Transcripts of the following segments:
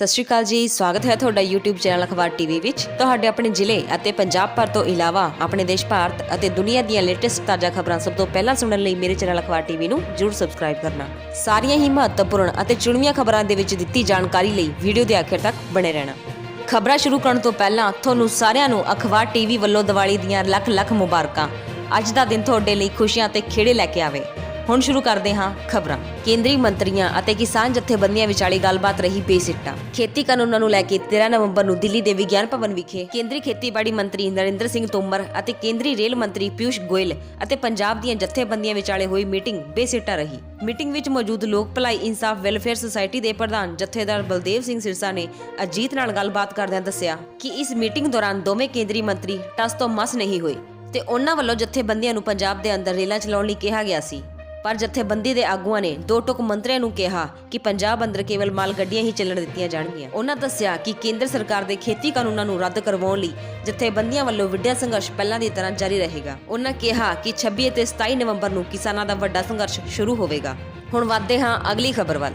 ਸਤਿ ਸ਼੍ਰੀ ਅਕਾਲ ਜੀ, ਸਵਾਗਤ ਹੈ ਤੁਹਾਡਾ YouTube ਚੈਨਲ ਅਖਬਾਰ ਟੀਵੀ ਵਿੱਚ। ਤੁਹਾਡੇ ਆਪਣੇ ਜ਼ਿਲ੍ਹੇ ਅਤੇ ਪੰਜਾਬ ਭਰ ਤੋਂ ਇਲਾਵਾ ਆਪਣੇ ਦੇਸ਼, ਭਾਰਤ ਅਤੇ ਦੁਨੀਆ ਦੀਆਂ ਲੇਟੈਸਟ ਤਾਜ਼ਾ ਖਬਰਾਂ ਸਭ ਤੋਂ ਪਹਿਲਾਂ ਸੁਣਨ ਲਈ ਮੇਰੇ ਚੈਨਲ ਅਖਬਾਰ ਟੀਵੀ ਨੂੰ ਜਰੂਰ ਸਬਸਕ੍ਰਾਈਬ ਕਰਨਾ। ਸਾਰੀਆਂ ਹੀ ਮਹੱਤਵਪੂਰਨ ਅਤੇ ਚੁਣਵੀਆਂ ਖਬਰਾਂ ਦੇ ਵਿੱਚ ਦਿੱਤੀ ਜਾਣਕਾਰੀ ਲਈ ਵੀਡੀਓ ਦੇ ਆਖਿਰ ਤੱਕ ਬਣੇ ਰਹਿਣਾ। ਖਬਰਾਂ ਸ਼ੁਰੂ ਕਰਨ ਤੋਂ ਪਹਿਲਾਂ ਤੁਹਾਨੂੰ ਸਾਰਿਆਂ ਨੂੰ ਅਖਬਾਰ ਟੀਵੀ ਵੱਲੋਂ ਦੀਵਾਲੀ ਦੀਆਂ ਲੱਖ ਲੱਖ ਮੁਬਾਰਕਾਂ। ਅੱਜ ਦਾ ਦਿਨ ਤੁਹਾਡੇ ਲਈ ਖੁਸ਼ੀਆਂ ਤੇ ਖੇੜੇ ਲੈ ਕੇ ਆਵੇ। ਹੁਣ ਸ਼ੁਰੂ ਕਰਦੇ ਹਾਂ ਖਬਰਾਂ। ਕੇਂਦਰੀ ਮੰਤਰੀਆਂ ਅਤੇ ਕਿਸਾਨ ਜਥੇਬੰਦੀਆਂ ਵਿਚਾਲੇ ਗੱਲਬਾਤ ਰਹੀ ਬੇਸਿੱਟਾ। ਖੇਤੀ ਕਾਨੂੰਨਾਂ ਨੂੰ ਲੈ ਕੇ 13 ਨਵੰਬਰ ਨੂੰ ਦਿੱਲੀ ਦੇ ਵਿਗਿਆਨ ਭਵਨ ਵਿਖੇ ਕੇਂਦਰੀ ਖੇਤੀਬਾੜੀ ਮੰਤਰੀ ਨਰਿੰਦਰ ਸਿੰਘ ਤੋਮਰ ਅਤੇ ਕੇਂਦਰੀ ਰੇਲ ਮੰਤਰੀ ਪਿਊਸ਼ ਗੋਇਲ ਅਤੇ ਪੰਜਾਬ ਦੀਆਂ ਜਥੇਬੰਦੀਆਂ ਵਿਚਾਲੇ ਹੋਈ ਮੀਟਿੰਗ ਬੇਸਿੱਟਾ ਰਹੀ। ਮੀਟਿੰਗ ਵਿੱਚ ਮੌਜੂਦ ਲੋਕ ਭਲਾਈ, ਇਨਸਾਫ, ਵੈਲਫੇਅਰ ਸੁਸਾਇਟੀ ਦੇ ਪ੍ਰਧਾਨ ਜਥੇਦਾਰ ਬਲਦੇਵ ਸਿੰਘ ਸਿਰਸਾ ਨੇ ਅਜੀਤ ਨਾਲ ਗੱਲਬਾਤ ਕਰਦਿਆਂ ਦੱਸਿਆ ਕਿ ਇਸ ਮੀਟਿੰਗ ਦੌਰਾਨ ਦੋਵੇਂ ਕੇਂਦਰੀ ਮੰਤਰੀ ਟਸ ਤੋਂ ਮਸ ਨਹੀਂ ਹੋਏ ਤੇ ਉਹਨਾਂ ਵੱਲੋਂ ਜਥੇਬੰਦੀਆਂ ਨੂੰ ਪੰਜਾਬ ਦੇ ਅੰਦਰ ਰੇਲਾਂ ਚਲਾਉਣ ਲਈ ਕਿਹਾ ਗਿਆ ਸੀ। ਪਰ ਜਥੇਬੰਦੀ ਦੇ ਆਗੂਆਂ ਨੇ ਦੋ ਟੁਕ ਮੰਤਰੀਆਂ ਨੂੰ ਕਿਹਾ ਕਿ ਪੰਜਾਬ ਅੰਦਰ ਕੇਵਲ ਮਾਲ ਗੱਡੀਆਂ ਹੀ ਚੱਲਣ ਦਿੱਤੀਆਂ ਜਾਣਗੀਆਂ। ਉਹਨਾਂ ਦੱਸਿਆ ਕਿ ਕੇਂਦਰ ਸਰਕਾਰ ਦੇ ਖੇਤੀ ਕਾਨੂੰਨਾਂ ਨੂੰ ਰੱਦ ਕਰਵਾਉਣ ਲਈ ਜਥੇਬੰਦੀਆਂ ਵੱਲੋਂ ਵਿੱਢਿਆ ਸੰਘਰਸ਼ ਪਹਿਲਾਂ ਦੀ ਤਰ੍ਹਾਂ ਜਾਰੀ ਰਹੇਗਾ। ਉਹਨਾਂ ਕਿਹਾ ਕਿ 26 ਅਤੇ 27 ਨਵੰਬਰ ਨੂੰ ਕਿਸਾਨਾਂ ਦਾ ਵੱਡਾ ਸੰਘਰਸ਼ ਸ਼ੁਰੂ ਹੋਵੇਗਾ। ਹੁਣ ਵਧਦੇ ਹਾਂ ਅਗਲੀ ਖਬਰ ਵੱਲ।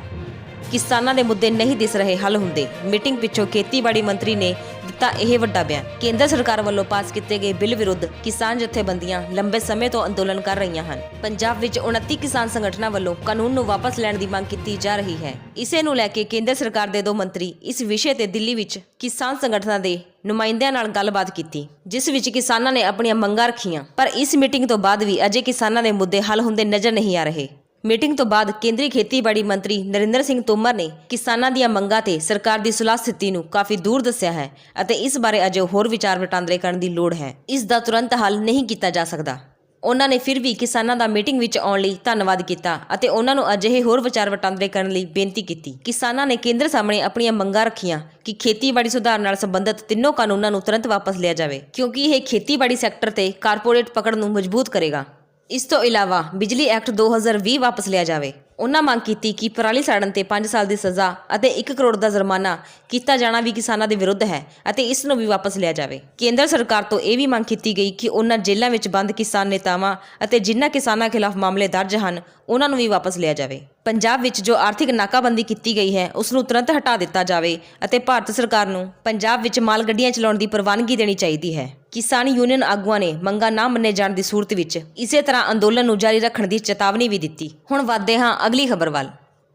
ਕਿਸਾਨਾਂ ਦੇ ਮੁੱਦੇ ਨਹੀਂ ਦਿਸ ਰਹੇ ਹੱਲ ਹੁੰਦੇ। ਮੀਟਿੰਗ ਪਿੱਛੋਂ ਖੇਤੀਬਾੜੀ ਮੰਤਰੀ ਨੇ ਦਿੱਤਾ ਇਹ ਵੱਡਾ ਬਿਆਨ। ਕੇਂਦਰ ਸਰਕਾਰ ਵੱਲੋਂ ਪਾਸ ਕੀਤੇ ਗਏ ਬਿੱਲ ਵਿਰੁੱਧ ਕਿਸਾਨ ਜਥੇਬੰਦੀਆਂ ਲੰਬੇ ਸਮੇਂ ਤੋਂ ਅੰਦੋਲਨ ਕਰ ਰਹੀਆਂ ਹਨ। ਪੰਜਾਬ ਵਿੱਚ 29 ਕਿਸਾਨ ਸੰਗਠਨਾਂ ਵੱਲੋਂ ਕਾਨੂੰਨ ਨੂੰ ਵਾਪਸ ਲੈਣ ਦੀ ਮੰਗ ਕੀਤੀ ਜਾ ਰਹੀ ਹੈ। ਇਸੇ ਨੂੰ ਲੈ ਕੇ ਕੇਂਦਰ ਸਰਕਾਰ ਦੇ ਦੋ ਮੰਤਰੀ ਇਸ ਵਿਸ਼ੇ ਤੇ ਦਿੱਲੀ ਵਿੱਚ ਕਿਸਾਨ ਸੰਗਠਨਾਂ ਦੇ ਨੁਮਾਇੰਦਿਆਂ ਨਾਲ ਗੱਲਬਾਤ ਕੀਤੀ, ਜਿਸ ਵਿੱਚ ਕਿਸਾਨਾਂ ਨੇ ਆਪਣੀਆਂ ਮੰਗਾਂ ਰੱਖੀਆਂ। ਪਰ ਇਸ ਮੀਟਿੰਗ ਤੋਂ ਬਾਅਦ ਵੀ ਅਜੇ ਕਿਸਾਨਾਂ ਦੇ ਮੁੱਦੇ ਹੱਲ ਹੁੰਦੇ ਨਜ਼ਰ ਨਹੀਂ ਆ ਰਹੇ। ਮੀਟਿੰਗ ਤੋਂ ਬਾਅਦ ਕੇਂਦਰੀ ਖੇਤੀਬਾੜੀ ਮੰਤਰੀ ਨਰਿੰਦਰ ਸਿੰਘ ਤੋਮਰ ਨੇ ਕਿਸਾਨਾਂ ਦੀਆਂ ਮੰਗਾਂ ਤੇ ਸਰਕਾਰ ਦੀ ਸੁਲਾਹ ਸਥਿਤੀ ਨੂੰ ਕਾਫੀ ਦੂਰ ਦੱਸਿਆ ਹੈ ਅਤੇ ਇਸ ਬਾਰੇ ਅਜੇ ਹੋਰ ਵਿਚਾਰ ਵਟਾਂਦਰੇ ਕਰਨ ਦੀ ਲੋੜ ਹੈ। ਇਸ ਦਾ ਤੁਰੰਤ ਹੱਲ ਨਹੀਂ ਕੀਤਾ ਜਾ ਸਕਦਾ। ਉਹਨਾਂ ਨੇ ਫਿਰ ਵੀ ਕਿਸਾਨਾਂ ਦਾ ਮੀਟਿੰਗ ਵਿੱਚ ਆਉਣ ਲਈ ਧੰਨਵਾਦ ਕੀਤਾ ਅਤੇ ਉਹਨਾਂ ਨੂੰ ਅਜਿਹੇ ਹੋਰ ਵਿਚਾਰ ਵਟਾਂਦਰੇ ਕਰਨ ਲਈ ਬੇਨਤੀ ਕੀਤੀ। ਕਿਸਾਨਾਂ ਨੇ ਕੇਂਦਰ ਸਾਹਮਣੇ ਆਪਣੀਆਂ ਮੰਗਾਂ ਰੱਖੀਆਂ ਕਿ ਖੇਤੀਬਾੜੀ ਸੁਧਾਰ ਨਾਲ ਸੰਬੰਧਿਤ ਤਿੰਨੋਂ ਕਾਨੂੰਨਾਂ ਨੂੰ ਤੁਰੰਤ ਵਾਪਸ ਲਿਆ ਜਾਵੇ, ਕਿਉਂਕਿ ਇਹ ਖੇਤੀਬਾੜੀ ਸੈਕਟਰ ਤੇ ਕਾਰਪੋਰੇਟ ਪਕੜ ਨੂੰ ਮਜ਼ਬੂਤ ਕਰੇਗਾ। ਇਸ ਤੋਂ ਇਲਾਵਾ ਬਿਜਲੀ ਐਕਟ 2020 ਵਾਪਸ ਲਿਆ ਜਾਵੇ। ਉਹਨਾਂ ਮੰਗ ਕੀਤੀ ਕਿ ਪਰਾਲੀ ਸਾੜਨ ਤੇ 5 ਸਾਲ ਦੀ ਸਜ਼ਾ ਅਤੇ 1 ਕਰੋੜ ਦਾ ਜੁਰਮਾਨਾ ਕੀਤਾ ਜਾਣਾ ਵੀ ਕਿਸਾਨਾਂ ਦੇ ਵਿਰੁੱਧ ਹੈ ਅਤੇ ਇਸ ਨੂੰ ਵੀ ਵਾਪਸ ਲਿਆ ਜਾਵੇ। ਕੇਂਦਰ ਸਰਕਾਰ ਤੋਂ ਇਹ ਵੀ ਮੰਗ ਕੀਤੀ ਗਈ ਕਿ ਉਹਨਾਂ ਜੇਲ੍ਹਾਂ ਵਿੱਚ ਬੰਦ ਕਿਸਾਨ ਨੇਤਾਵਾਂ ਅਤੇ ਜਿਨ੍ਹਾਂ ਕਿਸਾਨਾਂ ਖਿਲਾਫ ਮਾਮਲੇ ਦਰਜ ਹਨ, ਉਹਨਾਂ ਨੂੰ ਵੀ ਵਾਪਸ ਲਿਆ ਜਾਵੇ। ਪੰਜਾਬ ਵਿੱਚ ਜੋ ਆਰਥਿਕ ਨਾਕਾਬੰਦੀ ਕੀਤੀ ਗਈ ਹੈ, ਉਸ ਨੂੰ ਤੁਰੰਤ ਹਟਾ ਦਿੱਤਾ ਜਾਵੇ ਅਤੇ ਭਾਰਤ ਸਰਕਾਰ ਨੂੰ ਪੰਜਾਬ ਵਿੱਚ ਮਾਲ ਗੱਡੀਆਂ ਚਲਾਉਣ ਦੀ ਪ੍ਰਵਾਨਗੀ ਦੇਣੀ ਚਾਹੀਦੀ ਹੈ। ਕਿਸਾਨ ਯੂਨੀਅਨ ਆਗੂਆਂ ਨੇ ਮੰਗਾਂ ਨਾ ਮੰਨੇ ਜਾਣ ਦੀ ਸੂਰਤ ਵਿੱਚ ਇਸੇ ਤਰ੍ਹਾਂ ਅੰਦੋਲਨ ਨੂੰ ਜਾਰੀ ਰੱਖਣ ਦੀ ਚੇਤਾਵਨੀ ਵੀ ਦਿੱਤੀ। ਹੁਣ ਵੱਧਦੇ ਹਾਂ ਅਗਲੀ ਖਬਰ ਵੱਲ।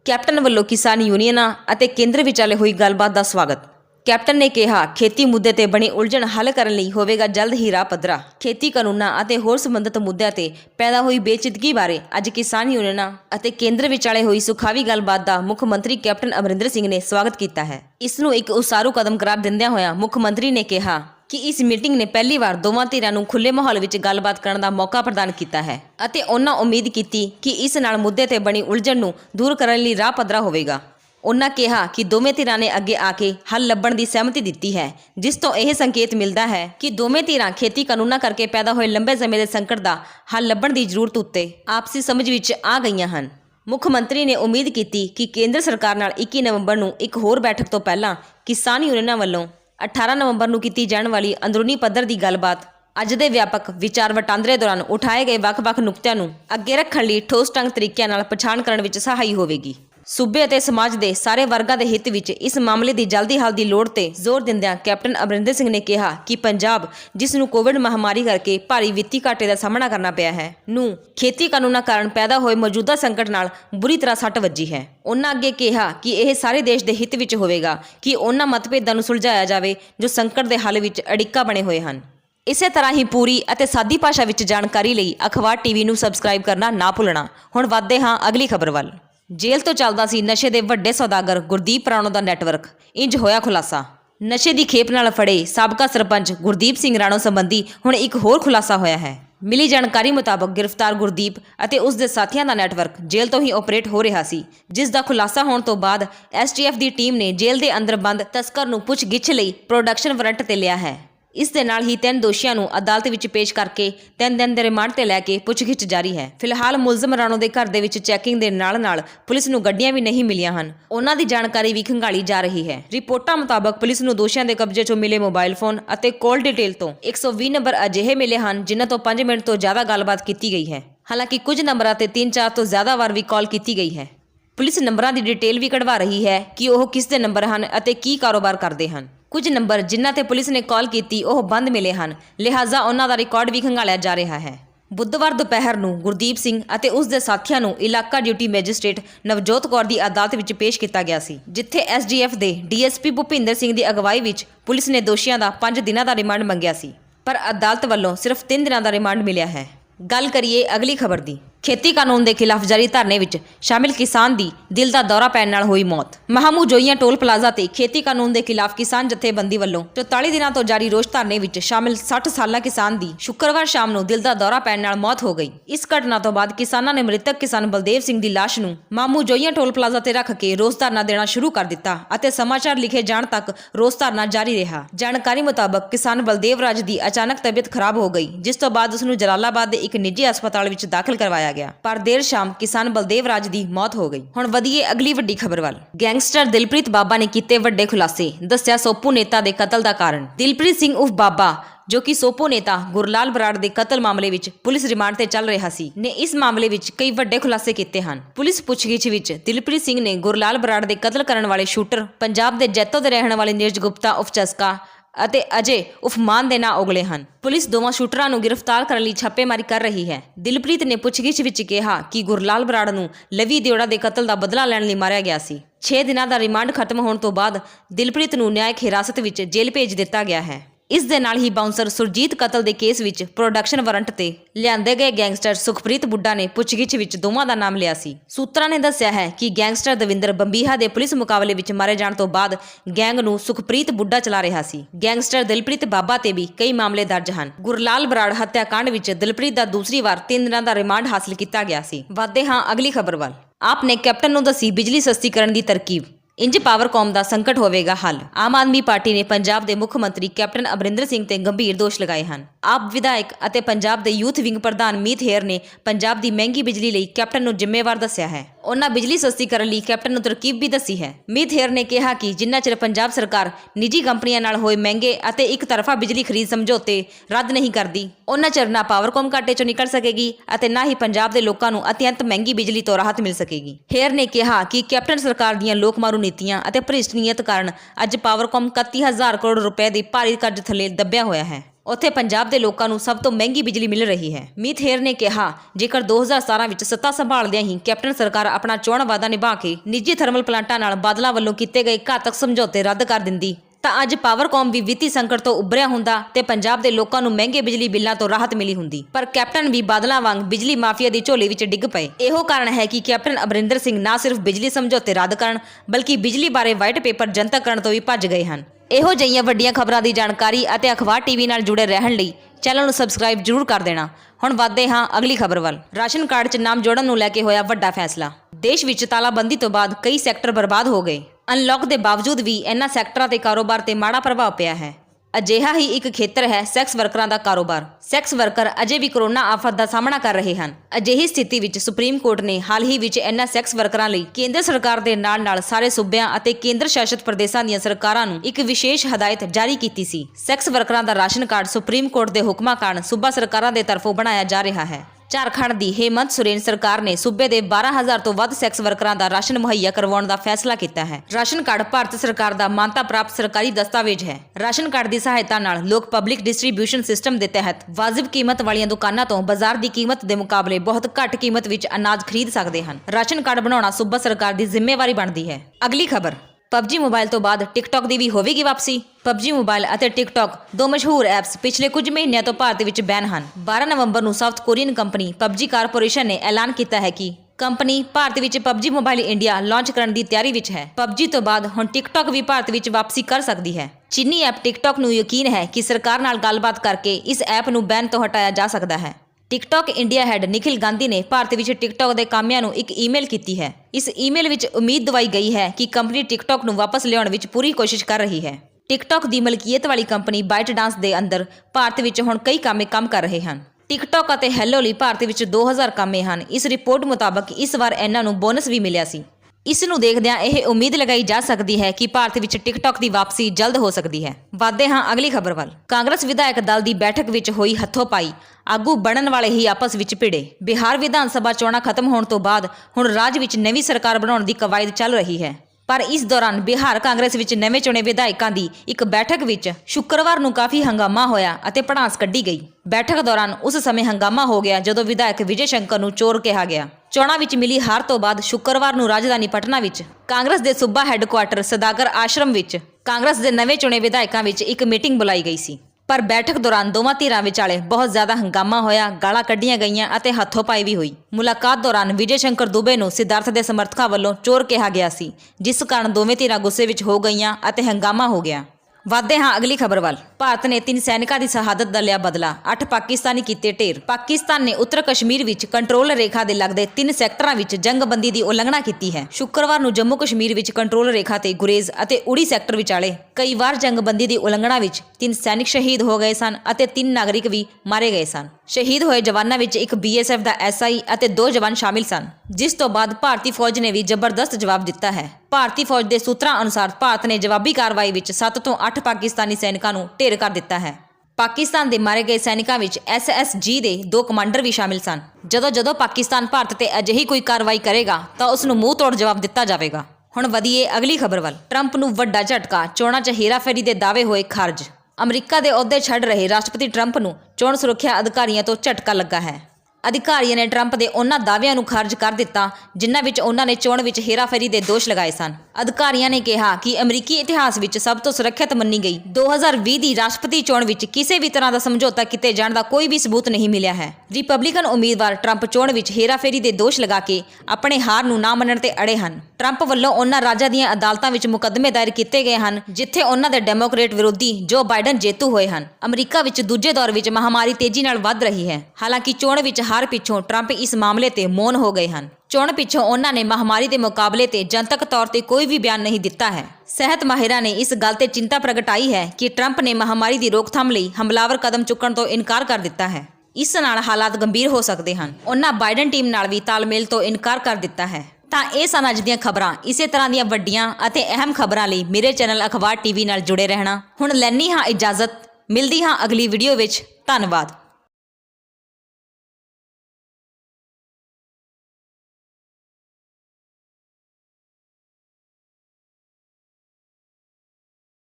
ਕੈਪਟਨ ਵੱਲੋਂ ਕਿਸਾਨ ਯੂਨੀਅਨਾਂ ਅਤੇ ਕੇਂਦਰ ਵਿਚਾਲੇ ਹੋਈ ਗੱਲਬਾਤ ਦਾ ਸਵਾਗਤ। ਕੈਪਟਨ ਨੇ ਕਿਹਾ, ਖੇਤੀ ਮੁੱਦੇ ਤੇ ਬਣੀ ਉਲਝਣ ਹੱਲ ਕਰਨ ਲਈ ਹੋਵੇਗਾ ਜਲਦ ਹੀ ਰਾਹ ਪੱਧਰਾ। ਖੇਤੀ ਕਾਨੂੰਨਾਂ ਅਤੇ ਹੋਰ ਸੰਬੰਧਿਤ ਮੁੱਦਿਆਂ ਤੇ ਪੈਦਾ ਹੋਈ ਬੇਚਿਦਗੀ ਬਾਰੇ ਅੱਜ ਕਿਸਾਨ ਯੂਨੀਅਨਾਂ ਅਤੇ ਕੇਂਦਰ ਵਿਚਾਲੇ ਹੋਈ ਸੁਖਾਵੀ ਗੱਲਬਾਤ ਦਾ ਮੁੱਖ ਮੰਤਰੀ ਕੈਪਟਨ ਅਮਰਿੰਦਰ ਸਿੰਘ ਨੇ ਸਵਾਗਤ ਕੀਤਾ ਹੈ। ਇਸ ਨੂੰ ਇੱਕ ਉਸਾਰੂ ਕਦਮ ਕਰਾਰ ਦਿੰਦਿਆਂ ਹੋਇਆਂ ਮੁੱਖ ਮੰਤਰੀ ਨੇ ਕਿਹਾ ਕਿ ਇਸ ਮੀਟਿੰਗ ਨੇ ਪਹਿਲੀ ਵਾਰ ਦੋਵਾਂ ਧਿਰਾਂ ਨੂੰ ਖੁੱਲੇ ਮਾਹੌਲ ਵਿੱਚ ਗੱਲਬਾਤ ਕਰਨ ਦਾ ਮੌਕਾ ਪ੍ਰਦਾਨ ਕੀਤਾ ਹੈ ਅਤੇ ਉਹਨਾਂ ਉਮੀਦ ਕੀਤੀ ਕਿ ਇਸ ਨਾਲ ਮੁੱਦੇ ਤੇ ਬਣੀ ਉਲਝਣ ਨੂੰ ਦੂਰ ਕਰਨ ਲਈ ਰਾਹ ਪੱਧਰਾ ਹੋਵੇਗਾ। ਉਨ੍ਹਾਂ ਕਿਹਾ ਕਿ ਦੋਵੇਂ ਧਿਰਾਂ ਨੇ ਅੱਗੇ ਆ ਕੇ ਹੱਲ ਲੱਭਣ ਦੀ ਸਹਿਮਤੀ ਦਿੱਤੀ ਹੈ, ਜਿਸ ਤੋਂ ਇਹ ਸੰਕੇਤ ਮਿਲਦਾ ਹੈ ਕਿ ਦੋਵੇਂ ਧਿਰਾਂ ਖੇਤੀ ਕਾਨੂੰਨਾਂ ਕਰਕੇ ਪੈਦਾ ਹੋਏ ਲੰਬੇ ਸਮੇਂ ਦੇ ਸੰਕਟ ਦਾ ਹੱਲ ਲੱਭਣ ਦੀ ਜ਼ਰੂਰਤ ਉੱਤੇ ਆਪਸੀ ਸਮਝ ਵਿੱਚ ਆ ਗਈਆਂ ਹਨ। ਮੁੱਖ ਮੰਤਰੀ ਨੇ ਉਮੀਦ ਕੀਤੀ ਕਿ ਕੇਂਦਰ ਸਰਕਾਰ ਨਾਲ 21 ਨਵੰਬਰ ਨੂੰ ਇੱਕ ਹੋਰ ਬੈਠਕ ਤੋਂ ਪਹਿਲਾਂ ਕਿਸਾਨ ਯੂਨੀਅਨਾਂ ਵੱਲੋਂ 18 ਨਵੰਬਰ ਨੂੰ ਕੀਤੀ ਜਾਣ ਵਾਲੀ ਅੰਦਰੂਨੀ ਪੱਧਰ ਦੀ ਗੱਲਬਾਤ ਅੱਜ ਦੇ ਵਿਆਪਕ ਵਿਚਾਰ ਵਟਾਂਦਰੇ ਦੌਰਾਨ ਉਠਾਏ ਗਏ ਵੱਖ-ਵੱਖ ਨੁਕਤਿਆਂ ਨੂੰ ਅੱਗੇ ਰੱਖਣ ਲਈ ਠੋਸ ਢੰਗ ਤਰੀਕਿਆਂ ਨਾਲ ਪਛਾਣ ਕਰਨ ਵਿੱਚ ਸਹਾਈ ਹੋਵੇਗੀ। ਸੂਬੇ ਅਤੇ ਸਮਾਜ ਦੇ ਸਾਰੇ ਵਰਗਾਂ ਦੇ ਹਿੱਤ ਵਿੱਚ ਇਸ ਮਾਮਲੇ ਦੀ ਜਲਦੀ ਹੱਲ ਦੀ ਲੋੜ ਤੇ ਜ਼ੋਰ ਦਿੰਦਿਆਂ ਕੈਪਟਨ ਅਮਰਿੰਦਰ ਸਿੰਘ ਨੇ ਕਿਹਾ ਕਿ ਪੰਜਾਬ, ਜਿਸ ਨੂੰ ਕੋਵਿਡ ਮਹਾਮਾਰੀ ਕਰਕੇ ਭਾਰੀ ਵਿੱਤੀ ਘਾਟੇ ਦਾ ਸਾਹਮਣਾ ਕਰਨਾ ਪਿਆ ਹੈ, ਨੂੰ ਖੇਤੀ ਕਾਨੂੰਨਾਂ ਕਾਰਨ ਪੈਦਾ ਹੋਏ ਮੌਜੂਦਾ ਸੰਕਟ ਨਾਲ ਬੁਰੀ ਤਰ੍ਹਾਂ ਸੱਟ ਵੱਜੀ ਹੈ। ਉਹਨਾਂ ਅੱਗੇ ਕਿਹਾ ਕਿ ਇਹ ਸਾਰੇ ਦੇਸ਼ ਦੇ ਹਿੱਤ ਵਿੱਚ ਹੋਵੇਗਾ ਕਿ ਉਹਨਾਂ ਮਤਭੇਦਾਂ ਨੂੰ ਸੁਲਝਾਇਆ ਜਾਵੇ ਜੋ ਸੰਕਟ ਦੇ ਹੱਲ ਵਿੱਚ ਅੜਿੱਕਾ ਬਣੇ ਹੋਏ ਹਨ। ਇਸੇ ਤਰ੍ਹਾਂ ਹੀ ਪੂਰੀ ਅਤੇ ਸਾਦੀ ਭਾਸ਼ਾ ਵਿੱਚ ਜਾਣਕਾਰੀ ਲਈ ਅਖਬਾਰ ਟੀਵੀ ਨੂੰ ਸਬਸਕ੍ਰਾਈਬ ਕਰਨਾ ਨਾ ਭੁੱਲਣਾ। ਹੁਣ ਵਧਦੇ ਹਾਂ ਅਗਲੀ ਖਬਰ ਵੱਲ। ਜੇਲ੍ਹ ਤੋਂ ਚੱਲਦਾ ਸੀ ਨਸ਼ੇ ਦੇ ਵੱਡੇ ਸੌਦਾਗਰ ਗੁਰਦੀਪ ਰਾਣੋ ਦਾ ਨੈਟਵਰਕ। ਇੰਜ ਹੋਇਆ ਖੁਲਾਸਾ। ਨਸ਼ੇ ਦੀ ਖੇਪ ਨਾਲ ਫੜੇ ਸਾਬਕਾ ਸਰਪੰਚ ਗੁਰਦੀਪ ਸਿੰਘ ਰਾਣੋ ਸੰਬੰਧੀ ਹੁਣ ਇੱਕ ਹੋਰ ਖੁਲਾਸਾ ਹੋਇਆ ਹੈ। ਮਿਲੀ ਜਾਣਕਾਰੀ ਮੁਤਾਬਕ ਗ੍ਰਿਫਤਾਰ ਗੁਰਦੀਪ ਅਤੇ ਉਸ ਦੇ ਸਾਥੀਆਂ ਦਾ ਨੈਟਵਰਕ ਜੇਲ੍ਹ ਤੋਂ ਹੀ ਆਪਰੇਟ ਹੋ ਰਿਹਾ ਸੀ, ਜਿਸ ਦਾ ਖੁਲਾਸਾ ਹੋਣ ਤੋਂ ਬਾਅਦ ਐਸਟੀਐਫ ਦੀ ਟੀਮ ਨੇ ਜੇਲ੍ਹ ਦੇ ਅੰਦਰ ਬੰਦ ਤਸਕਰ ਨੂੰ ਪੁੱਛਗਿੱਛ ਲਈ ਪ੍ਰੋਡਕਸ਼ਨ ਵਾਰੰਟ ਤੇ ਲਿਆ ਹੈ। ਇਸ ਦੇ ਨਾਲ ਹੀ ਤਿੰਨ ਦੋਸ਼ੀਆਂ ਨੂੰ ਅਦਾਲਤ ਵਿੱਚ ਪੇਸ਼ ਕਰਕੇ ਤਿੰਨ ਦਿਨ ਦੇ ਰਿਮਾਂਡ ਤੇ ਲੈ ਕੇ ਪੁੱਛਗਿੱਛ ਜਾਰੀ ਹੈ। ਫਿਲਹਾਲ ਮੁਲਜ਼ਮ ਰਾਣੋ ਦੇ ਘਰ ਦੇ ਵਿੱਚ ਚੈਕਿੰਗ ਦੇ ਨਾਲ-ਨਾਲ ਪੁਲਿਸ ਨੂੰ ਗੱਡੀਆਂ ਵੀ ਨਹੀਂ ਮਿਲੀਆਂ ਹਨ। ਉਹਨਾਂ ਦੀ ਜਾਣਕਾਰੀ ਵੀ ਖੰਗਾਲੀ ਜਾ ਰਹੀ ਹੈ। ਰਿਪੋਰਟਾਂ ਮੁਤਾਬਕ ਪੁਲਿਸ ਨੂੰ ਦੋਸ਼ੀਆਂ ਦੇ ਕਬਜ਼ੇ 'ਚੋਂ ਮਿਲੇ ਮੋਬਾਈਲ ਫੋਨ ਅਤੇ ਕੋਲ ਡਿਟੇਲ ਤੋਂ 120 ਨੰਬਰ ਅਜਿਹੇ ਮਿਲੇ ਹਨ ਜਿਨ੍ਹਾਂ ਤੋਂ 5 ਮਿੰਟ ਤੋਂ ਜ਼ਿਆਦਾ ਗੱਲਬਾਤ ਕੀਤੀ ਗਈ ਹੈ। ਹਾਲਾਂਕਿ ਕੁਝ ਨੰਬਰਾਂ ਤੇ 3-4 ਤੋਂ ਜ਼ਿਆਦਾ ਵਾਰ ਵੀ ਕਾਲ ਕੀਤੀ ਗਈ ਹੈ। ਪੁਲਿਸ ਨੰਬਰਾਂ ਦੀ ਡਿਟੇਲ ਵੀ ਕਢਵਾ ਰਹੀ ਹੈ ਕਿ ਉਹ ਕਿਸ ਦੇ ਨੰਬਰ ਹਨ ਅਤੇ ਕੀ ਕਾਰੋਬਾਰ ਕਰਦੇ ਹਨ। ਕੁਝ ਨੰਬਰ ਜਿਨ੍ਹਾਂ ਤੇ ਪੁਲਿਸ ਨੇ ਕਾਲ ਕੀਤੀ, ਉਹ ਬੰਦ ਮਿਲੇ ਹਨ। ਲਿਹਾਜ਼ਾ ਉਹਨਾਂ ਦਾ ਰਿਕਾਰਡ ਵੀ ਖੰਗਾਲਿਆ ਜਾ ਰਿਹਾ ਹੈ। ਬੁੱਧਵਾਰ ਦੁਪਹਿਰ ਨੂੰ ਗੁਰਦੀਪ ਸਿੰਘ ਅਤੇ ਉਸ ਦੇ ਸਾਥੀਆਂ ਨੂੰ ਇਲਾਕਾ ਡਿਊਟੀ ਮੈਜਿਸਟ੍ਰੇਟ ਨਵਜੋਤ ਕੌਰ ਦੀ ਅਦਾਲਤ ਵਿੱਚ ਪੇਸ਼ ਕੀਤਾ ਗਿਆ ਸੀ, ਜਿੱਥੇ ਐਸਡੀਐਫ ਦੇ ਡੀਐਸਪੀ ਭੁਪਿੰਦਰ ਸਿੰਘ ਦੀ ਅਗਵਾਈ ਵਿੱਚ ਪੁਲਿਸ ਨੇ ਦੋਸ਼ੀਆਂ ਦਾ 5 ਦਿਨਾਂ ਦਾ ਰਿਮਾਂਡ ਮੰਗਿਆ ਸੀ। ਪਰ ਅਦਾਲਤ ਵੱਲੋਂ ਸਿਰਫ 3 ਦਿਨਾਂ ਦਾ ਰਿਮਾਂਡ ਮਿਲਿਆ ਹੈ। ਗੱਲ ਕਰੀਏ ਅਗਲੀ ਖਬਰ ਦੀ। ਖੇਤੀ ਕਾਨੂੰਨ ਦੇ ਖਿਲਾਫ ਜਾਰੀ ਧਰਨੇ ਵਿੱਚ ਸ਼ਾਮਿਲ ਕਿਸਾਨ ਦੀ ਦਿਲ ਦਾ ਦੌਰਾ ਪੈਣ ਨਾਲ ਹੋਈ ਮੌਤ। ਮਹਾਮੂ ਜੋਈਆਂ ਟੋਲ ਪਲਾਜ਼ਾ ਤੇ ਖੇਤੀ ਕਾਨੂੰਨ ਦੇ ਖਿਲਾਫ ਕਿਸਾਨ ਜਥੇਬੰਦੀ ਵੱਲੋਂ 44 ਦਿਨਾਂ ਤੋਂ ਜਾਰੀ ਰੋਸ ਧਰਨੇ ਵਿੱਚ ਸ਼ਾਮਿਲ 60 ਸਾਲਾ ਕਿਸਾਨ ਦੀ ਸ਼ੁੱਕਰਵਾਰ ਸ਼ਾਮ ਨੂੰ ਦਿਲ ਦਾ ਦੌਰਾ ਪੈਣ ਨਾਲ ਮੌਤ ਹੋ ਗਈ। ਇਸ ਘਟਨਾ ਤੋਂ ਬਾਅਦ ਕਿਸਾਨਾਂ ਨੇ ਮ੍ਰਿਤਕ ਕਿਸਾਨ ਬਲਦੇਵ ਸਿੰਘ ਦੀ ਲਾਸ਼ ਨੂੰ ਮਾਮੂ ਜੋਈਆਂ ਟੋਲ ਪਲਾਜ਼ਾ ਤੇ ਰੱਖ ਕੇ ਰੋਸ ਧਰਨਾ ਦੇਣਾ ਸ਼ੁਰੂ ਕਰ ਦਿੱਤਾ ਅਤੇ ਸਮਾਚਾਰ ਲਿਖੇ ਜਾਣ ਤੱਕ ਰੋਸ ਧਰਨਾ ਜਾਰੀ ਰਿਹਾ। ਜਾਣਕਾਰੀ ਮੁਤਾਬਕ ਕਿਸਾਨ ਬਲਦੇਵ ਰਾਜ ਦੀ ਅਚਾਨਕ ਤਬੀਅਤ ਖਰਾਬ ਹੋ ਗਈ, ਜਿਸ ਤੋਂ ਬਾਅਦ ਉਸ ਨੂੰ ਜਲਾਲਾਬਾਦ ਦੇ ਇੱਕ ਨਿੱਜੀ ਹਸਪਤਾਲ ਵਿੱਚ ਦਾਖਲ ਕਰਵਾਇਆ ਗਿਆ। ਪਰ ਦੇਰ ਸ਼ਾਮ ਕਿਸਾਨ ਬਲਦੇਵ ਰਾਜ ਦੀ ਮੌਤ ਹੋ ਗਈ। ਹੁਣ ਵਧੀਏ ਅਗਲੀ ਵੱਡੀ ਖਬਰ ਵੱਲ। ਗੈਂਗਸਟਰ ਦਿਲਪ੍ਰੀਤ ਬਾਬਾ ਨੇ ਕੀਤੇ ਵੱਡੇ ਖੁਲਾਸੇ। ਦੱਸਿਆ ਸੋਪੂ ਨੇਤਾ ਦੇ ਕਤਲ ਦਾ ਕਾਰਨ। ਦਿਲਪ੍ਰੀਤ ਸਿੰਘ ਉਫ ਬਾਬਾ, ਜੋ ਕਿ ਸੋਪੋ ਨੇਤਾ ਗੁਰਲਾਲ ਬਰਾੜ ਦੇ ਕਤਲ ਮਾਮਲੇ ਵਿੱਚ ਪੁਲਿਸ ਰਿਮਾਂਡ ਤੇ ਚੱਲ ਰਿਹਾ ਸੀ, ਨੇ ਇਸ ਮਾਮਲੇ ਵਿੱਚ ਕਈ ਵੱਡੇ ਖੁਲਾਸੇ ਕੀਤੇ ਹਨ। ਪੁਲਿਸ ਪੁੱਛਗਿੱਛ ਵਿੱਚ ਦਿਲਪ੍ਰੀਤ ਸਿੰਘ ਨੇ ਗੁਰਲਾਲ ਬਰਾੜ ਦੇ ਕਤਲ ਕਰਨ ਵਾਲੇ ਸ਼ੂਟਰ, ਪੰਜਾਬ ਦੇ ਜੈਤੋ ਦੇ ਰਹਿਣ ਵਾਲੇ ਨਿਰਜ ਗੁਪਤਾ ਉਫ ਚਸਕਾ ਅਤੇ ਅਜੇ ਉਫਮਾਨ ਦੇ ਨਾਂ ਉਗਲੇ ਹਨ। ਪੁਲਿਸ ਦੋਵਾਂ ਸ਼ੂਟਰਾਂ ਨੂੰ ਗ੍ਰਿਫਤਾਰ ਕਰਨ ਲਈ ਛਾਪੇਮਾਰੀ ਕਰ ਰਹੀ ਹੈ। ਦਿਲਪ੍ਰੀਤ ਨੇ ਪੁੱਛਗਿੱਛ ਵਿੱਚ ਕਿਹਾ ਕਿ ਗੁਰਲਾਲ ਬਰਾੜ ਨੂੰ ਲਵੀ ਦਿਓੜਾ ਦੇ ਕਤਲ ਦਾ ਬਦਲਾ ਲੈਣ ਲਈ ਮਾਰਿਆ ਗਿਆ ਸੀ। 6 ਦਿਨਾਂ ਦਾ ਰਿਮਾਂਡ ਖਤਮ ਹੋਣ ਤੋਂ ਬਾਅਦ ਦਿਲਪ੍ਰੀਤ ਨੂੰ ਨਿਆਇਕ ਹਿਰਾਸਤ ਵਿੱਚ ਜੇਲ੍ਹ ਭੇਜ ਦਿੱਤਾ ਗਿਆ ਹੈ। ਇਸ ਦੇ ਨਾਲ ਹੀ ਬਾਉਂਸਰ ਸੁਰਜੀਤ ਕਤਲ ਦੇ ਕੇਸ ਵਿੱਚ ਪ੍ਰੋਡਕਸ਼ਨ ਵਾਰੰਟ ਤੇ ਲਿਆਂਦੇ ਗਏ ਗੈਂਗਸਟਰ ਸੁਖਪ੍ਰੀਤ ਬੁੱਢਾ ਨੇ ਪੁੱਛਗਿੱਛ ਵਿੱਚ ਦੋਵਾਂ ਦਾ ਨਾਮ ਲਿਆ ਸੀ। ਸੂਤਰਾਂ ਨੇ ਦੱਸਿਆ ਹੈ ਕਿ ਗੈਂਗਸਟਰ ਦਵਿੰਦਰ ਬੰਬੀਹਾ ਦੇ ਪੁਲਿਸ ਮੁਕਾਬਲੇ ਵਿੱਚ ਮਾਰੇ ਜਾਣ ਤੋਂ ਬਾਅਦ ਗੈਂਗ ਨੂੰ ਸੁਖਪ੍ਰੀਤ ਬੁੱਢਾ ਚਲਾ ਰਿਹਾ ਸੀ। ਗੈਂਗਸਟਰ ਦਿਲਪ੍ਰੀਤ ਬਾਬਾ ਤੇ ਵੀ ਕਈ ਮਾਮਲੇ ਦਰਜ ਹਨ। ਗੁਰਲਾਲ ਬਰਾੜ ਹੱਤਿਆਕਾਂਡ ਵਿੱਚ ਦਿਲਪ੍ਰੀਤ ਦਾ ਦੂਸਰੀ ਵਾਰ 3 ਦਿਨਾਂ ਦਾ ਰਿਮਾਂਡ ਹਾਸਲ ਕੀਤਾ ਗਿਆ ਸੀ। ਵਾਦੇ ਹਾਂ ਅਗਲੀ ਖਬਰ ਵੱਲ। ਆਪ ਨੇ ਕੈਪਟਨ ਨੂੰ ਦੱਸੀ ਬਿਜਲੀ ਸਸਤੀ ਕਰਨ ਦੀ ਤਰਕੀਬ। ਇੰਜ ਪਾਵਰਕਾਮ ਦਾ ਸੰਕਟ ਹੋਵੇਗਾ ਹੱਲ। ਆਮ ਆਦਮੀ ਪਾਰਟੀ ਨੇ ਪੰਜਾਬ ਦੇ ਮੁੱਖ ਮੰਤਰੀ ਕੈਪਟਨ ਅਮਰਿੰਦਰ ਸਿੰਘ ਤੇ ਗੰਭੀਰ ਦੋਸ਼ ਲਗਾਏ ਹਨ। ਆਪ ਵਿਧਾਇਕ ਅਤੇ ਪੰਜਾਬ ਦੇ ਯੂਥ ਵਿੰਗ ਪ੍ਰਧਾਨ ਮੀਤ ਹੇਰ ਨੇ ਪੰਜਾਬ ਦੀ ਮਹਿੰਗੀ ਬਿਜਲੀ ਲਈ ਕੈਪਟਨ ਨੂੰ ਜ਼ਿੰਮੇਵਾਰ ਦੱਸਿਆ ਹੈ। ਉਹਨਾਂ ਬਿਜਲੀ ਸਸਤੀ ਕਰਨ ਲਈ ਕੈਪਟਨ ਨੂੰ ਤਰਕੀਬ ਵੀ ਦੱਸੀ ਹੈ। ਮੀਤ ਹੇਰ ਨੇ ਕਿਹਾ ਕਿ ਜਿੰਨਾ ਚਿਰ ਪੰਜਾਬ ਸਰਕਾਰ ਨਿੱਜੀ ਕੰਪਨੀਆਂ ਨਾਲ ਹੋਏ ਮਹਿੰਗੇ ਅਤੇ ਇੱਕ ਤਰਫਾ ਬਿਜਲੀ ਖਰੀਦ ਸਮਝੌਤੇ ਰੱਦ ਨਹੀਂ ਕਰਦੀ, ਉਹਨਾਂ ਚਿਰ ਨਾ ਪਾਵਰਕਾਮ ਘਾਟੇ ਚੋਂ ਨਿਕਲ ਸਕੇਗੀ ਅਤੇ ਨਾ ਹੀ ਪੰਜਾਬ ਦੇ ਲੋਕਾਂ ਨੂੰ ਅਤਿਅੰਤ ਮਹਿੰਗੀ ਬਿਜਲੀ ਤੋਂ ਰਾਹਤ ਮਿਲ ਸਕੇਗੀ। ਹੇਰ ਨੇ ਕਿਹਾ ਕਿ ਕੈਪਟਨ ਸਰਕਾਰ ਦੀਆਂ ਲੋਕਮਾਰੂ ਨੀਤੀਆਂ ਅਤੇ ਭ੍ਰਿਸ਼ਟ ਨੀਅਤ ਕਾਰਨ ਅੱਜ ਪਾਵਰਕਾਮ 31000 ਕਰੋੜ ਰੁਪਏ ਦੀ ਭਾਰੀ ਕਰਜ਼ ਥੱਲੇ ਦੱਬਿਆ ਹੋਇਆ ਹੈ। ਉੱਥੇ ਪੰਜਾਬ ਦੇ ਲੋਕਾਂ ਨੂੰ ਸਭ ਤੋਂ ਮਹਿੰਗੀ ਬਿਜਲੀ ਮਿਲ ਰਹੀ ਹੈ। ਮੀਤ ਹੇਰ ਨੇ ਕਿਹਾ, ਜੇਕਰ 2017 ਵਿੱਚ ਸੱਤਾ ਸੰਭਾਲਦਿਆਂ ਹੀ ਕੈਪਟਨ ਸਰਕਾਰ ਆਪਣਾ ਚੋਣ ਵਾਅਦਾ ਨਿਭਾ ਕੇ ਨਿੱਜੀ ਥਰਮਲ ਪਲਾਂਟਾਂ ਨਾਲ ਬਾਦਲਾਂ ਵੱਲੋਂ ਕੀਤੇ ਗਏ ਘਾਤਕ ਸਮਝੌਤੇ ਰੱਦ ਕਰ ਦਿੰਦੀ ਤਾਂ ਅੱਜ ਪਾਵਰਕੌਮ ਵੀ ਵਿੱਤੀ ਸੰਕਟ ਤੋਂ ਉੱਭਰਿਆ ਹੁੰਦਾ ਤੇ ਪੰਜਾਬ ਦੇ ਲੋਕਾਂ ਨੂੰ ਮਹਿੰਗੇ ਬਿਜਲੀ ਬਿੱਲਾਂ ਤੋਂ ਰਾਹਤ ਮਿਲੀ ਹੁੰਦੀ। ਪਰ ਕੈਪਟਨ ਵੀ ਬਾਦਲਾਂ ਵਾਂਗ ਬਿਜਲੀ ਮਾਫੀਆ ਦੀ ਝੋਲੀ ਵਿੱਚ ਡਿੱਗ ਪਏ। ਇਹੋ ਕਾਰਨ ਹੈ ਕਿ ਕੈਪਟਨ ਅਮਰਿੰਦਰ ਸਿੰਘ ਨਾ ਸਿਰਫ ਬਿਜਲੀ ਸਮਝੌਤੇ ਰੱਦ ਕਰਨ, ਬਲਕਿ ਬਿਜਲੀ ਬਾਰੇ ਵਾਈਟ ਪੇਪਰ ਜਨਤਕ ਕਰਨ ਤੋਂ ਵੀ ਭੱਜ ਗਏ ਹਨ। ਇਹੋ ਜਿਹੀਆਂ ਵੱਡੀਆਂ ਖਬਰਾਂ ਦੀ ਜਾਣਕਾਰੀ ਅਤੇ ਅਖਬਾਰ ਟੀਵੀ ਨਾਲ ਜੁੜੇ ਰਹਿਣ ਲਈ ਚੈਨਲ ਨੂੰ ਸਬਸਕ੍ਰਾਈਬ ਜ਼ਰੂਰ ਕਰ ਦੇਣਾ। ਹੁਣ ਵੱਧਦੇ ਹਾਂ ਅਗਲੀ ਖਬਰ ਵੱਲ। ਰਾਸ਼ਨ ਕਾਰਡ 'ਚ ਨਾਮ ਜੋੜਨ ਨੂੰ ਲੈ ਕੇ ਹੋਇਆ ਵੱਡਾ ਫੈਸਲਾ। ਦੇਸ਼ ਵਿੱਚ ਤਾਲਾਬੰਦੀ ਤੋਂ ਬਾਅਦ ਕਈ ਸੈਕਟਰ ਬਰਬਾਦ ਹੋ ਗਏ। ਅਨਲੌਕ ਦੇ ਬਾਵਜੂਦ ਵੀ ਇਹਨਾਂ ਸੈਕਟਰਾਂ ਤੇ ਕਾਰੋਬਾਰ ਤੇ ਮਾੜਾ ਪ੍ਰਭਾਵ ਪਿਆ ਹੈ। ਅਜਿਹਾ ਹੀ ਇੱਕ ਖੇਤਰ ਹੈ ਸੈਕਸ ਵਰਕਰਾਂ ਦਾ ਕਾਰੋਬਾਰ। ਸੈਕਸ ਵਰਕਰ ਅਜੇ ਵੀ ਕਰੋਨਾ ਆਫਤ ਦਾ ਸਾਹਮਣਾ ਕਰ ਰਹੇ ਹਨ। ਅਜਿਹੀ ਸਥਿਤੀ ਵਿੱਚ ਸੁਪਰੀਮ ਕੋਰਟ ਨੇ ਹਾਲ ਹੀ ਵਿੱਚ ਇਹਨਾਂ ਸੈਕਸ ਵਰਕਰਾਂ ਲਈ ਕੇਂਦਰ ਸਰਕਾਰ ਦੇ ਨਾਲ-ਨਾਲ ਸਾਰੇ ਸੂਬਿਆਂ ਅਤੇ ਕੇਂਦਰ ਸ਼ਾਸਿਤ ਪ੍ਰਦੇਸ਼ਾਂ ਦੀਆਂ ਸਰਕਾਰਾਂ ਨੂੰ ਇੱਕ ਵਿਸ਼ੇਸ਼ ਹਦਾਇਤ ਜਾਰੀ ਕੀਤੀ ਸੀ। ਸੈਕਸ ਵਰਕਰਾਂ ਦਾ ਰਾਸ਼ਨ ਕਾਰਡ ਸੁਪਰੀਮ ਕੋਰਟ ਦੇ ਹੁਕਮਾਂ ਕਾਰਨ ਸੂਬਾ ਸਰਕਾਰਾਂ ਦੇ ਤਰਫੋਂ ਬਣਾਇਆ ਜਾ ਰਿਹਾ ਹੈ। ਝਾਰਖੰਡ ਦੀ ਹੇਮੰਤ ਸੁਰੇਨ ਸਰਕਾਰ ਨੇ ਸੂਬੇ ਦੇ 12000 ਤੋਂ ਵੱਧ ਸੈਕਸ ਵਰਕਰਾਂ ਦਾ ਰਾਸ਼ਨ ਮੁਹੱਈਆ ਕਰਵਾਉਣ ਦਾ ਫੈਸਲਾ ਕੀਤਾ ਹੈ। ਰਾਸ਼ਨ ਕਾਰਡ ਭਾਰਤ ਸਰਕਾਰ ਦਾ ਮਾਨਤਾ ਪ੍ਰਾਪਤ ਸਰਕਾਰੀ ਦਸਤਾਵੇਜ਼ ਹੈ। ਰਾਸ਼ਨ ਕਾਰਡ ਦੀ ਸਹਾਇਤਾ ਨਾਲ ਲੋਕ ਪਬਲਿਕ ਡਿਸਟ੍ਰੀਬਿਊਸ਼ਨ ਸਿਸਟਮ ਦੇ ਤਹਿਤ ਵਾਜਿਬ ਕੀਮਤ ਵਾਲੀਆਂ ਦੁਕਾਨਾਂ ਤੋਂ ਬਾਜ਼ਾਰ ਦੀ ਕੀਮਤ ਦੇ ਮੁਕਾਬਲੇ ਬਹੁਤ ਘੱਟ ਕੀਮਤ ਵਿੱਚ ਅਨਾਜ ਖਰੀਦ ਸਕਦੇ ਹਨ। ਰਾਸ਼ਨ ਕਾਰਡ ਬਣਾਉਣਾ ਸੂਬਾ ਸਰਕਾਰ ਦੀ ਜ਼ਿੰਮੇਵਾਰੀ ਬਣਦੀ ਹੈ। ਅਗਲੀ ਖਬਰ। PUBG ਮੋਬਾਈਲ ਤੋਂ ਬਾਅਦ TikTok ਦੀ ਵੀ ਹੋਵੇਗੀ ਵਾਪਸੀ। PUBG ਮੋਬਾਈਲ ਅਤੇ TikTok ਦੋ ਮਸ਼ਹੂਰ ਐਪਸ ਪਿਛਲੇ ਕੁਝ ਮਹੀਨਿਆਂ ਤੋਂ ਭਾਰਤ ਵਿੱਚ ਬੈਨ ਹਨ। 12 ਨਵੰਬਰ ਨੂੰ south Korean company PUBG corporation ਨੇ ਐਲਾਨ ਕੀਤਾ ਹੈ ਕਿ ਕੰਪਨੀ ਭਾਰਤ ਵਿੱਚ PUBG ਮੋਬਾਈਲ ਇੰਡੀਆ ਲਾਂਚ ਕਰਨ ਦੀ ਤਿਆਰੀ ਵਿੱਚ ਹੈ। PUBG ਤੋਂ ਬਾਅਦ ਹੁਣ TikTok ਵੀ ਭਾਰਤ ਵਿੱਚ ਵਾਪਸੀ ਕਰ ਸਕਦੀ ਹੈ। ਚੀਨੀ ਐਪ TikTok ਨੂੰ ਯਕੀਨ ਹੈ ਕਿ ਸਰਕਾਰ ਨਾਲ ਗੱਲਬਾਤ ਕਰਕੇ ਇਸ ਐਪ ਨੂੰ ਬੈਨ ਤੋਂ ਹਟਾਇਆ ਜਾ ਸਕਦਾ ਹੈ। TikTok India head Nikhil Gandhi ਨੇ ਭਾਰਤ ਵਿੱਚ ਟਿਕਟੌਕ ਦੇ ਕਾਮਿਆਂ ਨੂੰ ਇੱਕ ਈਮੇਲ ਕੀਤੀ ਹੈ। ਇਸ ਈਮੇਲ ਵਿੱਚ ਉਮੀਦ ਦਵਾਈ ਗਈ ਹੈ ਕਿ ਕੰਪਨੀ ਟਿਕਟੌਕ ਨੂੰ ਵਾਪਸ ਲਿਆਉਣ ਵਿੱਚ ਪੂਰੀ ਕੋਸ਼ਿਸ਼ ਕਰ ਰਹੀ ਹੈ। ਟਿਕਟੌਕ ਦੀ ਮਲਕੀਅਤ ਵਾਲੀ ਕੰਪਨੀ ਬਾਈਟਡਾਂਸ ਦੇ ਅੰਦਰ ਭਾਰਤ ਵਿੱਚ ਹੁਣ ਕਈ ਕਾਮੇ ਕੰਮ ਕਰ ਰਹੇ ਹਨ। ਟਿਕਟੌਕ ਅਤੇ ਹੈਲੋ ਲਈ ਭਾਰਤ ਵਿੱਚ 2000 ਕਾਮੇ ਹਨ। ਇਸ ਰਿਪੋਰਟ ਮੁਤਾਬਕ ਇਸ ਵਾਰ ਇਹਨਾਂ ਨੂੰ ਬੋਨਸ ਵੀ ਮਿਲਿਆ ਸੀ। ਇਸ ਨੂੰ ਦੇਖਦਿਆਂ ਇਹ ਉਮੀਦ ਲਗਾਈ ਜਾ ਸਕਦੀ ਹੈ ਕਿ ਭਾਰਤ ਵਿੱਚ ਟਿਕਟੌਕ ਦੀ ਵਾਪਸੀ ਜਲਦ ਹੋ ਸਕਦੀ ਹੈ। ਵਾਧੇ ਹਾਂ ਅਗਲੀ ਖਬਰ ਵੱਲ। ਕਾਂਗਰਸ ਵਿਧਾਇਕ ਦਲ ਦੀ ਬੈਠਕ ਵਿੱਚ ਹੋਈ ਹੱਥੋਂ-ਪਾਈ ਆਗੂ ਬਣਨ ਵਾਲੇ ਹੀ ਆਪਸ ਵਿੱਚ ਭਿੜੇ। ਬਿਹਾਰ ਵਿਧਾਨ ਸਭਾ ਚੋਣਾਂ ਖਤਮ ਹੋਣ ਤੋਂ ਬਾਅਦ ਹੁਣ ਰਾਜ ਵਿੱਚ ਨਵੀਂ ਸਰਕਾਰ ਬਣਾਉਣ ਦੀ ਕਵਾਇਦ ਚੱਲ ਰਹੀ ਹੈ। ਪਰ ਇਸ ਦੌਰਾਨ ਬਿਹਾਰ ਕਾਂਗਰਸ ਵਿੱਚ ਨਵੇਂ ਚੁਣੇ ਵਿਧਾਇਕਾਂ ਦੀ ਇੱਕ ਬੈਠਕ ਵਿੱਚ ਸ਼ੁੱਕਰਵਾਰ ਨੂੰ ਕਾਫੀ ਹੰਗਾਮਾ ਹੋਇਆ ਅਤੇ ਪੜਾਸ ਕੱਢੀ ਗਈ। ਬੈਠਕ ਦੌਰਾਨ ਉਸ ਸਮੇਂ ਹੰਗਾਮਾ ਹੋ ਗਿਆ ਜਦੋਂ ਵਿਧਾਇਕ ਵਿਜੇ ਸ਼ੰਕਰ ਨੂੰ ਚੋਰ ਕਿਹਾ ਗਿਆ। ਚੋਣਾਂ ਵਿੱਚ ਮਿਲੀ ਹਾਰ ਤੋਂ ਬਾਅਦ ਸ਼ੁੱਕਰਵਾਰ ਨੂੰ ਰਾਜਧਾਨੀ ਪਟਨਾ ਵਿੱਚ ਕਾਂਗਰਸ ਦੇ ਸੂਬਾ ਹੈੱਡਕੁਆਟਰ ਸਦਾਗਰ ਆਸ਼ਰਮ ਵਿੱਚ ਕਾਂਗਰਸ ਦੇ ਨਵੇਂ ਚੁਣੇ ਵਿਧਾਇਕਾਂ ਵਿੱਚ ਇੱਕ ਮੀਟਿੰਗ ਬੁਲਾਈ ਗਈ ਸੀ। ਪਰ ਬੈਠਕ ਦੌਰਾਨ ਦੋਵਾਂ ਧਿਰਾਂ ਵਿਚਾਲੇ ਬਹੁਤ ਜ਼ਿਆਦਾ ਹੰਗਾਮਾ ਹੋਇਆ, ਗਾਲਾਂ ਕੱਢੀਆਂ ਗਈਆਂ ਅਤੇ ਹੱਥੋਂ-ਪਾਈ ਵੀ ਹੋਈ। ਮੁਲਾਕਾਤ ਦੌਰਾਨ ਵਿਜੇ ਸ਼ੰਕਰ ਦੁਬੇ ਨੂੰ ਸਿਧਾਰਥ ਦੇ ਸਮਰਥਕਾਂ ਵੱਲੋਂ ਚੋਰ ਕਿਹਾ ਗਿਆ ਸੀ, ਜਿਸ ਕਾਰਨ ਦੋਵੇਂ ਧਿਰਾਂ ਗੁੱਸੇ ਵਿੱਚ ਹੋ ਗਈਆਂ ਅਤੇ ਹੰਗਾਮਾ ਹੋ ਗਿਆ। ਵਾਧੇ ਹਾਂ ਅਗਲੀ ਖਬਰ ਵੱਲ। ਭਾਰਤ ਨੇ ਤਿੰਨ ਸੈਨਿਕਾਂ ਦੀ ਸ਼ਹਾਦਤ ਦਾ ਲਿਆ ਬਦਲਾ। ਅੱਠ ਪਾਕਿਸਤਾਨੀ ਕੀਤੇ ਢੇਰ। ਪਾਕਿਸਤਾਨ ਨੇ ਉੱਤਰ ਕਸ਼ਮੀਰ ਵਿੱਚ ਕੰਟਰੋਲ ਰੇਖਾ ਦੇ ਲੱਗਦੇ ਤਿੰਨ ਸੈਕਟਰਾਂ ਵਿੱਚ ਜੰਗਬੰਦੀ ਦੀ ਉਲੰਘਣਾ ਕੀਤੀ ਹੈ। ਸ਼ੁੱਕਰਵਾਰ ਨੂੰ ਜੰਮੂ ਕਸ਼ਮੀਰ ਵਿੱਚ ਕੰਟਰੋਲ ਰੇਖਾ ਤੇ ਗੁਰੇਜ਼ ਅਤੇ ਉੜੀ ਸੈਕਟਰ ਵਿਚਾਲੇ ਕਈ ਵਾਰ ਜੰਗਬੰਦੀ ਦੀ ਉਲੰਘਣਾ ਵਿੱਚ ਤਿੰਨ ਸੈਨਿਕ ਸ਼ਹੀਦ ਹੋ ਗਏ ਸਨ ਅਤੇ ਤਿੰਨ ਨਾਗਰਿਕ ਵੀ ਮਾਰੇ ਗਏ ਸਨ। ਸ਼ਹੀਦ ਹੋਏ ਜਵਾਨਾਂ ਵਿੱਚ ਇੱਕ ਬੀਐਸਐਫ ਦਾ ਐਸਆਈ ਅਤੇ ਦੋ ਜਵਾਨ ਸ਼ਾਮਿਲ ਸਨ। ਜਿਸ ਤੋਂ ਬਾਅਦ ਭਾਰਤੀ ਫੌਜ ਨੇ ਵੀ ਜ਼ਬਰਦਸਤ ਜਵਾਬ ਦਿੱਤਾ ਹੈ। ਭਾਰਤੀ ਫੌਜ ਦੇ ਸੂਤਰਾਂ ਅਨੁਸਾਰ ਭਾਰਤ ਨੇ ਜਵਾਬੀ ਕਾਰਵਾਈ ਵਿੱਚ 7 ਤੋਂ 8 ਪਾਕਿਸਤਾਨੀ ਸੈਨਿਕਾਂ ਨੂੰ ਢੇਰ ਕਰ ਦਿੱਤਾ ਹੈ। ਪਾਕਿਸਤਾਨ ਦੇ ਮਾਰੇ ਗਏ ਸੈਨਿਕਾਂ ਵਿੱਚ ਐਸਐਸਜੀ ਦੇ ਦੋ ਕਮਾਂਡਰ ਵੀ ਸ਼ਾਮਿਲ ਸਨ। ਜਦੋਂ ਜਦੋਂ ਪਾਕਿਸਤਾਨ ਭਾਰਤ ਤੇ ਅਜਿਹੀ ਕੋਈ ਕਾਰਵਾਈ ਕਰੇਗਾ, ਤਾਂ ਉਸ ਨੂੰ ਮੂੰਹ ਤੋੜ ਜਵਾਬ ਦਿੱਤਾ ਜਾਵੇਗਾ। ਹੁਣ ਵਧੀਏ ਅਗਲੀ ਖਬਰ ਵੱਲ। ਟਰੰਪ ਨੂੰ ਵੱਡਾ ਝਟਕਾ, ਚੋਣਾਂ 'ਚ ਹੇਰਾਫੇਰੀ ਦੇ ਦਾਅਵੇ ਹੋਏ ਖਾਰਜ। ਅਮਰੀਕਾ ਦੇ ਅਹੁਦੇ ਛੱਡ ਰਹੇ ਰਾਸ਼ਟਰਪਤੀ ਟਰੰਪ ਨੂੰ ਚੋਣ ਸੁਰੱਖਿਆ ਅਧਿਕਾਰੀਆਂ ਤੋਂ ਝਟਕਾ ਲੱਗਾ ਹੈ। ਅਧਿਕਾਰੀਆਂ ਨੇ ਟਰੰਪ ਦੇ ਉਹਨਾਂ ਦਾਅਵਿਆਂ ਨੂੰ ਖਾਰਜ ਕਰ ਦਿੱਤਾ, ਜਿਨ੍ਹਾਂ ਵਿੱਚ ਉਹਨਾਂ ਨੇ ਚੋਣ ਵਿੱਚ ਹੇਰਾਫੇਰੀ ਦੇ ਦੋਸ਼ ਲਗਾਏ ਸਨ। ਅਧਿਕਾਰੀਆਂ ਨੇ ਕਿਹਾ ਕਿ ਅਮਰੀਕੀ ਇਤਿਹਾਸ ਵਿੱਚ ਸਭ ਤੋਂ ਸੁਰੱਖਿਅਤ ਮੰਨੀ ਗਈ। 2020 ਦੀ ਰਾਸ਼ਟਰਪਤੀ ਚੋਣ ਵਿੱਚ ਕਿਸੇ ਵੀ ਤਰ੍ਹਾਂ ਦਾ ਸਮਝੌਤਾ ਕੀਤੇ ਜਾਣ ਦਾ ਕੋਈ ਵੀ ਸਬੂਤ ਨਹੀਂ ਮਿਲਿਆ ਹੈ। ਰਿਪਬਲਿਕਨ ਉਮੀਦਵਾਰ ਟਰੰਪ ਚੋਣ ਵਿੱਚ ਹੇਰਾਫੇਰੀ ਦੇ ਦੋਸ਼ ਲਗਾ ਕੇ ਆਪਣੇ ਹਾਰ ਨੂੰ ਨਾ ਮੰਨਣ ਤੇ ਅੜੇ ਹਨ। ਟਰੰਪ ਵੱਲੋਂ ਉਹਨਾਂ ਰਾਜਾਂ ਦੀਆਂ ਅਦਾਲਤਾਂ ਵਿੱਚ ਮੁਕੱਦਮੇ ਦਾਇਰ ਕੀਤੇ ਗਏ ਹਨ, ਜਿੱਥੇ ਉਹਨਾਂ ਦੇ ਡੈਮੋਕ੍ਰੇਟ ਵਿਰੋਧੀ ਜੋ ਬਾਈਡਨ ਜੇਤੂ ਹੋਏ ਹਨ, ਅਮਰੀਕਾ ਵਿੱਚ ਦੂਜੇ ਦੌਰ ਵਿੱਚ ਮਹਾਮਾਰੀ ਤੇਜ਼ੀ ਨਾਲ ਵੱਧ ਰਹੀ ਹੈ। ਹਾਲਾਂਕਿ ਚੋਣ ਵਿੱਚ ਹਾਰ ਪਿੱਛੋਂ ਟਰੰਪ ਇਸ ਮਾਮਲੇ ਤੇ ਮੌਨ ਹੋ ਗਏ ਹਨ। ਚੋਣ ਪਿੱਛੋਂ ਉਹਨਾਂ ਨੇ ਮਹਾਮਾਰੀ ਦੇ ਮੁਕਾਬਲੇ ਤੇ ਜਨਤਕ ਤੌਰ ਤੇ ਕੋਈ ਵੀ ਬਿਆਨ ਨਹੀਂ ਦਿੱਤਾ ਹੈ। ਸਿਹਤ ਮਾਹਿਰਾਂ ਨੇ ਇਸ ਗੱਲ ਤੇ ਚਿੰਤਾ ਪ੍ਰਗਟਾਈ ਹੈ ਕਿ ਟਰੰਪ ਨੇ ਮਹਾਮਾਰੀ ਦੀ ਰੋਕਥਾਮ ਲਈ ਹਮਲਾਵਰ ਕਦਮ ਚੁੱਕਣ ਤੋਂ ਇਨਕਾਰ ਕਰ ਦਿੱਤਾ ਹੈ। ਇਸ ਨਾਲ ਹਾਲਾਤ ਗੰਭੀਰ ਹੋ ਸਕਦੇ ਹਨ। ਉਹਨਾਂ ਬਾਈਡਨ ਟੀਮ ਨਾਲ ਵੀ ਤਾਲਮੇਲ ਤੋਂ ਇਨਕਾਰ ਕਰ ਦਿੱਤਾ ਹੈ। ਤਾਂ ਇਹ ਸਨ ਅੱਜ ਦੀਆਂ ਖਬਰਾਂ। ਇਸੇ ਤਰ੍ਹਾਂ ਦੀਆਂ ਵੱਡੀਆਂ ਅਤੇ ਅਹਿਮ ਖਬਰਾਂ ਲਈ ਮੇਰੇ ਚੈਨਲ ਅਖਬਾਰ ਟੀਵੀ ਨਾਲ ਜੁੜੇ ਰਹਿਣਾ। ਹੁਣ ਲੈਣੀ ਹਾਂ ਇਜਾਜ਼ਤ। ਮਿਲਦੀ ਹਾਂ ਅਗਲੀ ਵੀਡੀਓ ਵਿੱਚ। ਧੰਨਵਾਦ।